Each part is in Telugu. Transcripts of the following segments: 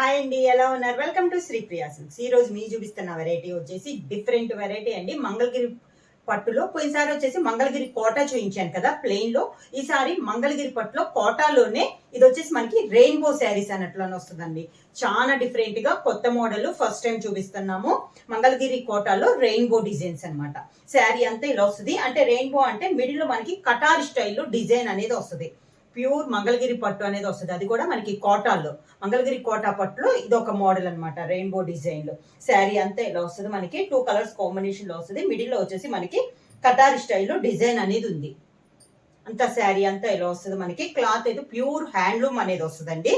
హాయ్ అండి ఎలా ఉన్నారు? వెల్కమ్ టు శ్రీ ప్రియా ఈ రోజు మీ చూపిస్తున్న వెరైటీ వచ్చేసి డిఫరెంట్ వెరైటీ అండి. మంగళగిరి పట్టులో పోయినసారి వచ్చేసి మంగళగిరి కోట చూపించాను కదా ప్లెయిన్లో. ఈసారి మంగళగిరి పట్టులో కోటాలోనే ఇది వచ్చేసి మనకి రెయిన్బో శారీస్ అన్నట్లు వస్తుందండి. చాలా డిఫరెంట్గా కొత్త మోడల్ ఫస్ట్ టైం చూపిస్తున్నాము. మంగళగిరి కోటాలో రెయిన్బో డిజైన్స్ అనమాట శారీ అంతా ఇలా వస్తుంది. అంటే రెయిన్బో అంటే మిడిల్లో మనకి కటార్ స్టైల్లో డిజైన్ అనేది వస్తుంది. ప్యూర్ మంగళగిరి పట్టు అనేది వస్తుంది. అది కూడా మనకి కోటాల్లో. మంగళగిరి కోటా పట్టులో ఇది ఒక మోడల్ అనమాట రెయిన్బో డిజైన్లో. శారీ అంతా ఇలా వస్తుంది మనకి. టూ కలర్స్ కాంబినేషన్లో వస్తుంది. మిడిల్లో వచ్చేసి మనకి కటారి స్టైల్లో డిజైన్ అనేది ఉంది. అంతా శారీ అంతా ఇలా వస్తుంది మనకి. క్లాత్ అయితే ప్యూర్ హ్యాండ్లూమ్ అనేది వస్తుందండి.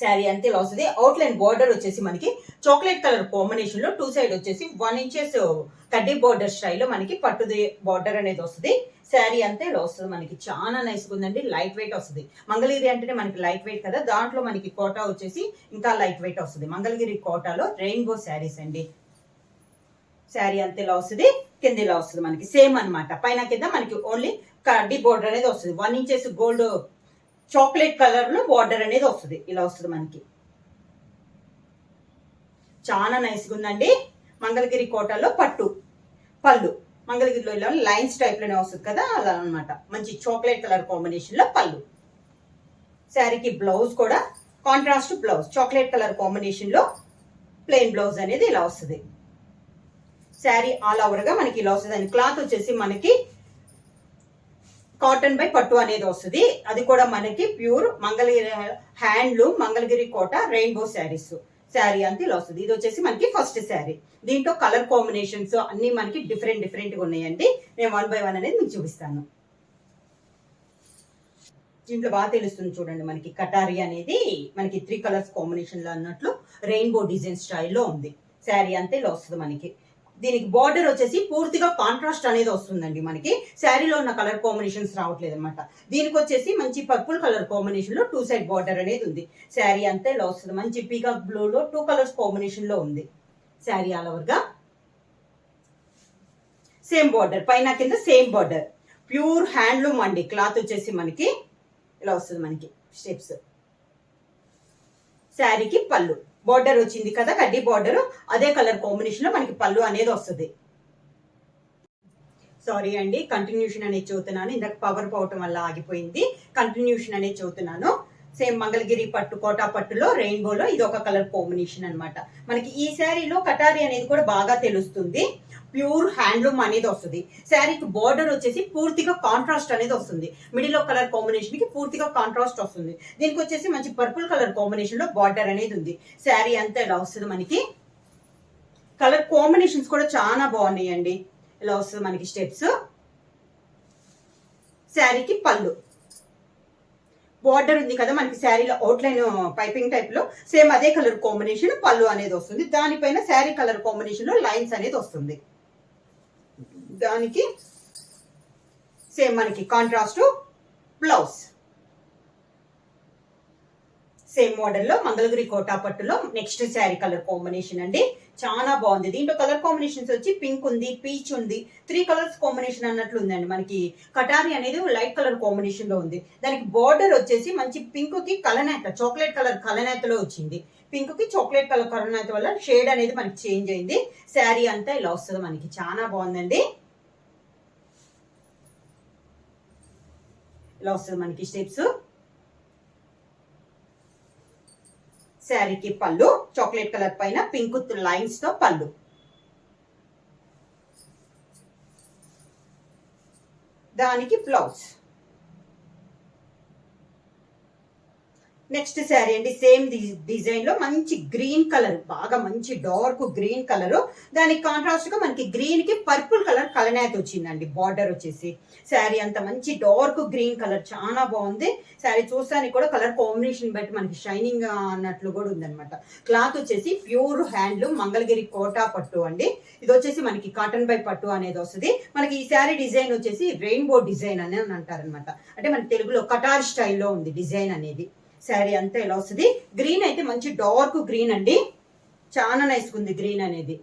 శారీ అంతే ఇలా వస్తుంది. అవుట్ లైన్ బార్డర్ వచ్చేసి మనకి చాక్లెట్ కలర్ కాంబినేషన్లో టూ సైడ్ వచ్చేసి వన్ ఇంచెస్ uh, కడ్డీ బార్డర్ స్టైల్లో మనకి పట్టుది బార్డర్ అనేది వస్తుంది. శారీ అంతే ఇలా వస్తుంది మనకి. చాలా నైస్ ఉందండి. లైట్ వెయిట్ వస్తుంది. మంగళగిరి అంటేనే మనకి లైట్ వెయిట్ కదా. దాంట్లో మనకి కోటా వచ్చేసి ఇంకా లైట్ వెయిట్ వస్తుంది. మంగళగిరి కోటాలో రెయిన్బో శారీస్ అండి. శారీ అంతే ఇలా వస్తుంది. కింద ఇలా వస్తుంది మనకి. సేమ్ అన్నమాట. పైన కింద మనకి ఓన్లీ కడ్డీ బోర్డర్ అనేది వస్తుంది. వన్ ఇంచెస్ గోల్డ్ చాక్లెట్ కలర్లో బార్డర్ అనేది వస్తుంది. ఇలా వస్తుంది మనకి. చాలా నైస్గా ఉందండి. మంగళగిరి కోటలో పట్టు పళ్ళు. మంగళగిరిలో ఇలా లైన్స్ టైప్లోనే వస్తుంది కదా అలా అన్నమాట. మంచి చాక్లెట్ కలర్ కాంబినేషన్లో పళ్ళు. శారీకి బ్లౌజ్ కూడా కాంట్రాస్ట్ బ్లౌజ్ చాక్లెట్ కలర్ కాంబినేషన్లో ప్లెయిన్ బ్లౌజ్ అనేది ఇలా వస్తుంది. శారీ ఆల్ ఓవర్గా మనకి ఇలా వస్తుంది. అండి క్లాత్ వచ్చేసి మనకి కాటన్ బై పట్టు అనేది వస్తుంది. అది కూడా మనకి pure Mangalagiri handloom Mangalagiri Kota rainbow saris. Sari అంతా ఇలా వస్తుంది. ఇది వచ్చేసి మనకి ఫస్ట్ శారీ. దీంట్లో కలర్ కాంబినేషన్స్ అన్ని మనకి డిఫరెంట్ డిఫరెంట్గా ఉన్నాయండి. నేను వన్ బై వన్ అనేది మీకు చూపిస్తాను. దీంట్లో బాగా తెలుస్తుంది చూడండి మనకి కటారి అనేది. మనకి త్రీ కలర్స్ కాంబినేషన్లో అన్నట్లు రెయిన్బో డిజైన్ స్టైల్లో ఉంది. శారీ అంతా ఇలా వస్తుంది మనకి. దీనికి బార్డర్ వచ్చేసి పూర్తిగా కాంట్రాస్ట్ అనేది వస్తుందండి మనకి. శారీలో ఉన్న కలర్ కాంబినేషన్స్ రావట్లేదు అనమాట దీనికి వచ్చేసి మంచి పర్పుల్ కలర్ కాంబినేషన్లో టూ సైడ్ బార్డర్ అనేది ఉంది. శారీ అంతా ఇలా వస్తుంది మంచి పీకాక్ బ్లూలో టూ కలర్స్ కాంబినేషన్లో ఉంది. శారీ ఆల్ ఓవర్గా సేమ్ బార్డర్ పైన కింద సేమ్ బార్డర్ ప్యూర్ హ్యాండ్లూమ్ అండి. క్లాత్ వచ్చేసి మనకి ఇలా వస్తుంది మనకి స్టెప్స్ శారీకి పళ్ళు. బార్డర్ వచ్చింది కదా కడ్డీ బార్డర్ అదే కలర్ కాంబినేషన్లో మనకి పళ్ళు అనేది వస్తుంది. సారీ అండి కంటిన్యూషన్ అనేది చదువుతున్నాను ఇందాక పవర్ పోవటం వల్ల ఆగిపోయింది. కంటిన్యూషన్ అనేది చదువుతున్నాను సేమ్ మంగళగిరి పట్టు కోటా పట్టులో రెయిన్బోలో ఇది ఒక కలర్ కాంబినేషన్ అన్నమాట. మనకి ఈ శారీలో కటారి అనేది కూడా బాగా తెలుస్తుంది. ప్యూర్ హ్యాండ్లూమ్ అనేది వస్తుంది. శారీకి బార్డర్ వచ్చేసి పూర్తిగా కాంట్రాస్ట్ అనేది వస్తుంది. మిడిల్లో కలర్ కాంబినేషన్కి పూర్తిగా కాంట్రాస్ట్ వస్తుంది. దీనికి వచ్చేసి మంచి పర్పుల్ కలర్ కాంబినేషన్లో బార్డర్ అనేది ఉంది. శారీ అంతా ఇలా వస్తుంది మనకి? కలర్ కాంబినేషన్స్ కూడా చాలా బాగున్నాయండి. ఇలా వస్తుంది మనకి స్టెప్స్ శారీకి పళ్ళు. బార్డర్ ఉంది కదా మనకి శారీలో అవుట్లైన్ పైపింగ్ టైప్లో. సేమ్ అదే కలర్ కాంబినేషన్ పళ్ళు అనేది వస్తుంది. దానిపైన శారీ కలర్ కాంబినేషన్లో లైన్స్ అనేది వస్తుంది. దానికి సేమ్ మనకి కాంట్రాస్ట్ బ్లౌజ్ సేమ్ మోడల్లో మంగళగిరి కోటా పట్టులో నెక్స్ట్ శారీ కలర్ కాంబినేషన్ అండి. చాలా బాగుంది. దీంట్లో కలర్ కాంబినేషన్స్ వచ్చి పింక్ ఉంది పీచ్ ఉంది. త్రీ కలర్స్ కాంబినేషన్ అన్నట్లు ఉందండి. మనకి కటారి అనేది లైట్ కలర్ కాంబినేషన్లో ఉంది. దానికి బార్డర్ వచ్చేసి మంచి పింక్కి కలనేత చాక్లెట్ కలర్ కలనేతలో వచ్చింది. పింక్కి చాక్లెట్ కలర్ కలనేత వల్ల షేడ్ అనేది మనకి చేంజ్ అయింది. శారీ అంతా ఇలా వస్తుంది మనకి. చాలా బాగుందండి. ఇలా వస్తుంది మనకి స్టెప్స్ శారీకి పళ్ళు చాక్లెట్ కలర్ పైన పింక్ లైన్స్తో పళ్ళు. దానికి బ్లౌజ్ నెక్స్ట్ శారీ అండి సేమ్ డిజైన్లో మంచి గ్రీన్ కలర్ బాగా మంచి డార్క్ గ్రీన్ కలర్ దానికి కాంట్రాస్ట్గా మనకి గ్రీన్కి పర్పుల్ కలర్ కలనేత వచ్చిందండి బార్డర్ వచ్చేసి. శారీ అంత మంచి డార్క్ గ్రీన్ కలర్ చాలా బాగుంది. శారీ చూస్తానికి కూడా కలర్ కాంబినేషన్ బట్టి మనకి షైనింగ్ అన్నట్లు కూడా ఉందన్నమాట. క్లాత్ వచ్చేసి ప్యూర్ హ్యాండ్లూమ్ మంగళగిరి కోటా పట్టు అండి. ఇది వచ్చేసి మనకి కాటన్ బై పట్టు అనేది వస్తుంది. మనకి ఈ శారీ డిజైన్ వచ్చేసి రెయిన్బో డిజైన్ అని అంటారనమాట అంటే మన తెలుగులో కటార్ స్టైల్లో ఉంది డిజైన్ అనేది. శారీ అంతా ఇలా వస్తుంది. గ్రీన్ అయితే మంచి డార్క్ గ్రీన్ అండి. చాలా నైస్ ఉంది గ్రీన్ అనేది.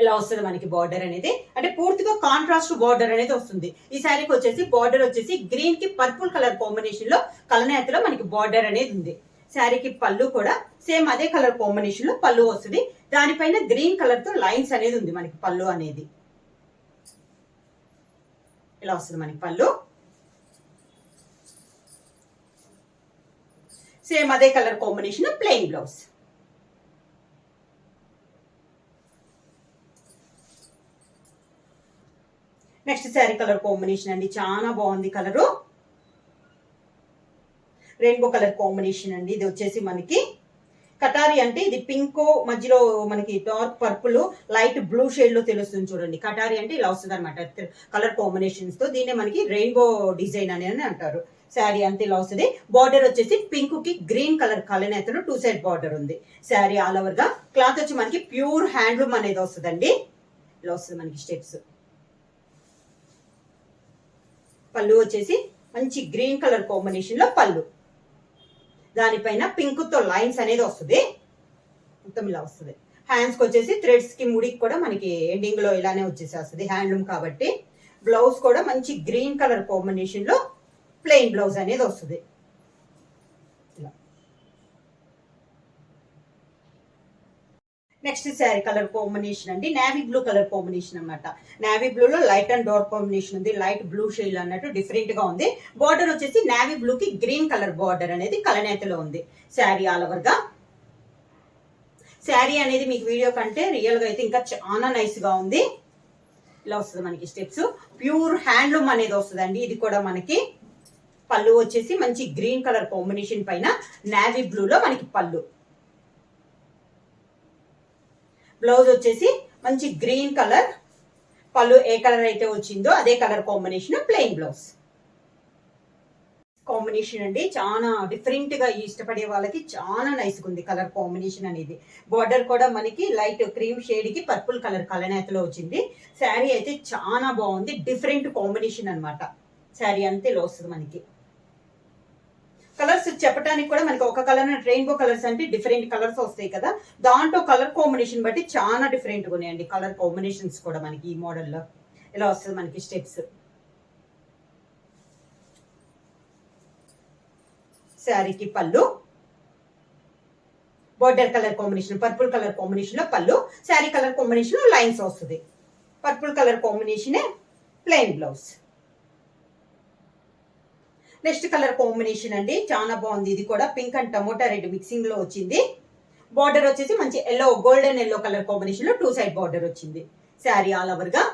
ఇలా వస్తుంది మనకి బార్డర్ అనేది. అంటే పూర్తిగా కాంట్రాస్ట్ బార్డర్ అనేది వస్తుంది. ఈ శారీకి వచ్చేసి బార్డర్ వచ్చేసి గ్రీన్కి పర్పుల్ కలర్ కాంబినేషన్లో కలనేతలో మనకి బార్డర్ అనేది ఉంది. శారీకి పళ్ళు కూడా సేమ్ అదే కలర్ కాంబినేషన్లో పళ్ళు వస్తుంది. దానిపైన గ్రీన్ కలర్తో లైన్స్ అనేది ఉంది మనకి పళ్ళు అనేది. ఇలా వస్తుంది మనకి పళ్ళు. సేమ్ అదే colour combination plain blouse next sari colour combination అండి. చాలా బాగుంది కలరు రెయిన్బో కలర్ కాంబినేషన్ అండి. ఇది వచ్చేసి మనకి కటారి అంటే ఇది పింక్ మధ్యలో మనకి డార్క్ పర్పుల్ లైట్ బ్లూ షేడ్లో తెలుస్తుంది చూడండి. కటారి అంటే ఇలా వస్తుంది అనమాట కలర్ కాంబినేషన్స్తో దీన్నే మనకి రెయిన్బో డిజైన్ అని అంటారు. శారీ అంతేలా వస్తుంది. బార్డర్ వచ్చేసి పింక్కి గ్రీన్ కలర్ కలనేతలో టూ సైడ్ బార్డర్ ఉంది. శారీ ఆల్ ఓవర్గా క్లాత్ వచ్చి మనకి ప్యూర్ హ్యాండ్లూమ్ అనేది వస్తుందండి. ఇలా వస్తుంది మనకి స్టెప్స్ పళ్ళు వచ్చేసి మంచి గ్రీన్ కలర్ కాంబినేషన్లో పళ్ళు. దానిపైన పింక్తో లైన్స్ అనేది వస్తుంది. మొత్తం ఇలా వస్తుంది. హ్యాండ్స్కి వచ్చేసి థ్రెడ్స్కి ముడికి కూడా మనకి ఎండింగ్లో ఇలానే వచ్చేసేస్తుంది హ్యాండ్లూమ్ కాబట్టి. బ్లౌజ్ కూడా మంచి గ్రీన్ కలర్ కాంబినేషన్లో ప్లెయిన్ బ్లౌజ్ అనేది వస్తుంది. నెక్స్ట్ శారీ కలర్ కాంబినేషన్ అండి. నావీ బ్లూ కలర్ కాంబినేషన్ అన్నమాట. నావీ బ్లూలో లైట్ అండ్ డార్క్ కాంబినేషన్ ఉంది. లైట్ బ్లూ షేడ్ అన్నట్టు డిఫరెంట్గా ఉంది. బార్డర్ వచ్చేసి నావీ బ్లూ కి గ్రీన్ కలర్ బార్డర్ అనేది కలనేతలో ఉంది. శారీ ఆల్ ఓవర్గా. శారీ అనేది మీకు వీడియో కంటే రియల్గా అయితే ఇంకా చాలా నైస్గా ఉంది. ఇలా వస్తుంది మనకి స్టెప్స్ ప్యూర్ హ్యాండ్లూమ్ అనేది వస్తుందండి. ఇది కూడా మనకి పళ్ళు వచ్చేసి మంచి గ్రీన్ కలర్ కాంబినేషన్ పైన నావీ బ్లూలో మనకి పళ్ళు. బ్లౌజ్ వచ్చేసి మంచి గ్రీన్ కలర్. పళ్ళు ఏ కలర్ అయితే వచ్చిందో అదే colour combination plain blouse. Combination అండి చాలా డిఫరెంట్గా ఇష్టపడే వాళ్ళకి చాలా నైస్ ఉంది కలర్ కాంబినేషన్ అనేది. బార్డర్ కూడా మనకి లైట్ క్రీమ్ షేడ్కి పర్పుల్ కలర్ కలనేతలో వచ్చింది. శారీ అయితే చాలా బాగుంది డిఫరెంట్ కాంబినేషన్ అనమాట శారీ అంతే లో వస్తుంది మనకి. కలర్స్ చెప్పడానికి కూడా మనకి ఒక కలర్ రెయిన్బో కలర్స్ అంటే డిఫరెంట్ కలర్స్ వస్తాయి కదా. దాంట్లో కలర్ కాంబినేషన్ బట్టి చాలా డిఫరెంట్ ఉన్నాయండి కలర్ కాంబినేషన్స్ కూడా మనకి ఈ మోడల్లో. ఇలా వస్తుంది మనకి స్టెప్స్? శారీకి పళ్ళు. Border colour combination purple colour కాంబినేషన్లో పళ్ళు. శారీ కలర్ కాంబినేషన్లో లైన్స్ వస్తుంది. Purple colour కాంబినేషనే plain blouse. Next colour combination అండి. చాలా బాగుంది. ఇది కూడా పింక్ అండ్ టమోటా రెడ్ మిక్సింగ్లో వచ్చింది. బార్డర్ వచ్చేసి మంచి ఎల్లో గోల్డెన్ ఎల్లో కలర్ కాంబినేషన్లో టూ సైడ్ బార్డర్ వచ్చింది. శారీ ఆల్ ఓవర్గా.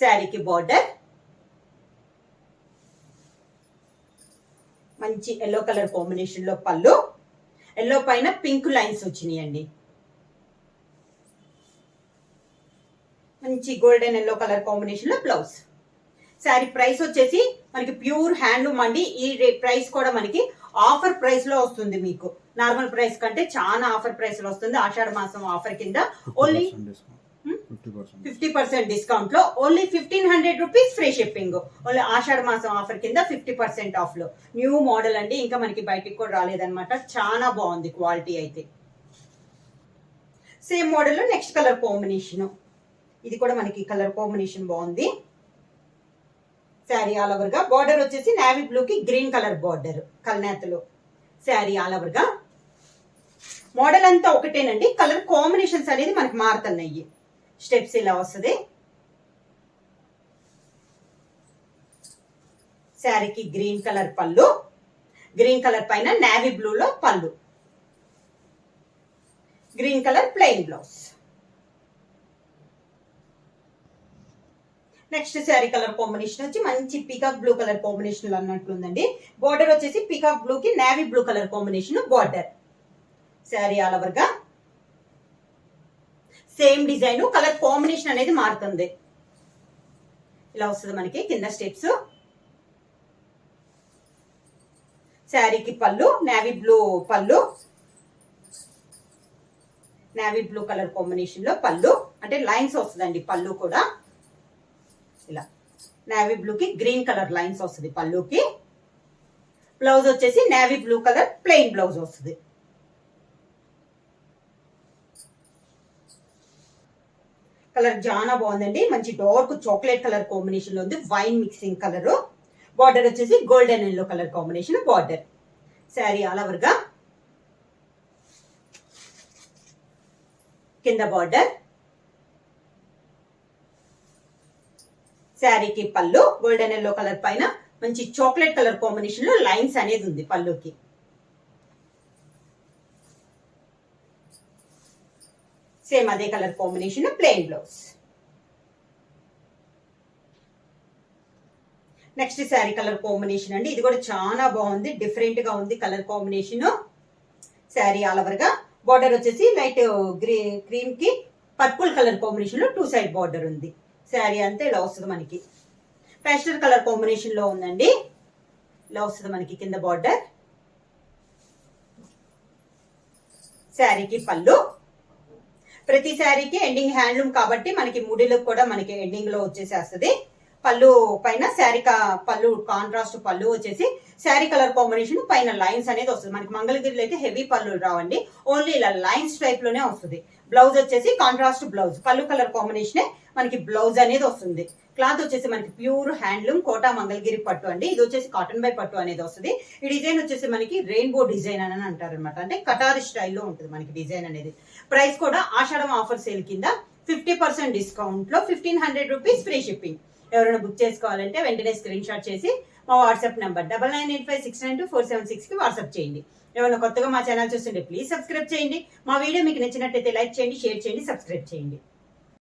శారీకి బార్డర్ మంచి ఎల్లో కలర్ కాంబినేషన్లో పళ్ళు. ఎల్లో పైన పింక్ లైన్స్ వచ్చినాయి మంచి గోల్డెన్ ఎల్లో కలర్ కాంబినేషన్లో బ్లౌజ్. శారీ ప్రైస్ వచ్చేసి మనకి ప్యూర్ హ్యాండ్లూమ్ అండి. ఈ ప్రైస్ కూడా మనకి ఆఫర్ ప్రైస్లో వస్తుంది మీకు. నార్మల్ ప్రైస్ కంటే చాలా ఆఫర్ ప్రైస్లో వస్తుంది. ఆషాఢ మాసం ఆఫర్ కింద ఓన్లీ ఫిఫ్టీ పర్సెంట్. డిస్కౌంట్లో only fifteen hundred rupees free shipping. Only Ashadha మాసం ఆఫర్ కింద ఫిఫ్టీ పర్సెంట్ ఆఫ్లో. న్యూ మోడల్ అండి. ఇంకా మనకి బయటికి కూడా రాలేదన్నమాట. చాలా బాగుంది క్వాలిటీ అయితే. Same model next colour combination. ఇది కూడా మనకి కలర్ కాంబినేషన్ బాగుంది. శారీ ఆల్ ఓవర్గా బార్డర్ వచ్చేసి నావీ బ్లూకి గ్రీన్ కలర్ బార్డర్ కల్నేతలో. శారీ ఆల్ ఓవర్గా. మోడల్ అంతా ఒకటేనండి. కలర్ కాంబినేషన్స్ అనేది మనకి మారుతున్నాయి. స్టెప్స్ ఇలా వస్తుంది. శారీకి గ్రీన్ కలర్ పళ్ళు. గ్రీన్ కలర్ పైన నావీ బ్లూలో పళ్ళు. Green colour plain blouse. Next sari colour combination వచ్చి మంచి పీకాక్ బ్లూ కలర్ కాంబినేషన్లో అన్నట్లుందండి బార్డర్ వచ్చేసి పీకాక్ బ్లూ కి navy blue colour combination border sari all ఓవర్గా. సేమ్ డిజైన్ కలర్ కాంబినేషన్ అనేది మారుతుంది. ఇలా వస్తుంది మనకి కింద స్టెప్స్ శారీకి పళ్ళు నావీ బ్లూ పళ్ళు. నావీ బ్లూ కలర్ కాంబినేషన్లో పళ్ళు. అంటే లైన్స్ వస్తుందండి పళ్ళు కూడా. ఇలా. నేవీ బ్లూకి గ్రీన్ కలర్ లైన్స్ వస్తుంది పళ్ళుకి. బ్లౌజ్ వచ్చేసి navy blue colour plain blouse వస్తుంది. కలర్ చాలా బాగుందండి. మంచి డార్క్ చాక్లెట్ కలర్ కాంబినేషన్లో ఉంది. వైన్ మిక్సింగ్ కలర్ బార్డర్ వచ్చేసి golden yellow colour combination border sari all ఓవర్గా కింద బార్డర్ శారీకి పళ్ళు గోల్డెన్ ఎల్లో కలర్ పైన మంచి చాక్లెట్ కలర్ కాంబినేషన్లో లైన్స్ అనేది ఉంది పళ్ళుకి. సేమ్ అదే colour combination plain blouse. Next sari colour combination అండి. ఇది కూడా చాలా బాగుంది. డిఫరెంట్గా ఉంది కలర్ కాంబినేషన్. శారీ ఆల్ ఓవర్గా. బార్డర్ వచ్చేసి లైట్ గ్రీ క్రీమ్కి పర్పుల్ కలర్ కాంబినేషన్లో టూ సైడ్ బార్డర్ ఉంది. శారీ అంతా ఇలా వస్తుంది మనకి. పేస్టల్ కలర్ కాంబినేషన్లో ఉందండి. ఇలా వస్తుంది మనకి కింద బార్డర్ శారీకి పళ్ళు. ప్రతి శారీకి ఎండింగ్ హ్యాండ్లూమ్ కాబట్టి మనకి ముడిలో కూడా మనకి ఎండింగ్లో వచ్చేసేస్తుంది. పళ్ళు పైన శారీ పళ్ళు కాంట్రాస్ట్ పళ్ళు వచ్చేసి శారీ కలర్ కాంబినేషన్ పైన లైన్స్ అనేది వస్తుంది. మనకి మంగళగిరిలో అయితే హెవీ పళ్ళు రావండి. ఓన్లీ ఇలా లైన్స్ టైప్లోనే వస్తుంది. బ్లౌజ్ వచ్చేసి కాంట్రాస్ట్ బ్లౌజ్ పళ్ళు కలర్ కాంబినేషనే మనకి బ్లౌజ్ అనేది వస్తుంది. క్లాత్ వచ్చేసి మనకి ప్యూర్ హ్యాండ్లూమ్ కోటా మంగళగిరి పట్టు అండి. ఇది వచ్చేసి కాటన్ బై పట్టు అనేది వస్తుంది. ఈ డిజైన్ వచ్చేసి మనకి రెయిన్బో డిజైన్ అని అంటారు అనమాట అంటే కటారి స్టైల్లో ఉంటుంది మనకి డిజైన్ అనేది. ప్రైస్ కూడా ఆషాఢం ఆఫర్ సేల్ కింద ఫిఫ్టీ పర్సెంట్ డిస్కౌంట్లో fifteen hundred rupees free shipping. ఎవరైనా బుక్ చేసుకోవాలంటే వెంటనే స్క్రీన్ షాట్ చేసి మా WhatsApp number double nine eight five six nine two four seven సిక్స్కి వాట్సాప్ చేయండి. ఏమైనా కొత్తగా మా ఛానల్ చూస్తుంటే ప్లీజ్ సబ్స్క్రైబ్ చేయండి. మా వీడియో మీకు నచ్చినట్టయితే లైక్ చేయండి షేర్ చేయండి సబ్స్క్రైబ్ చేయండి.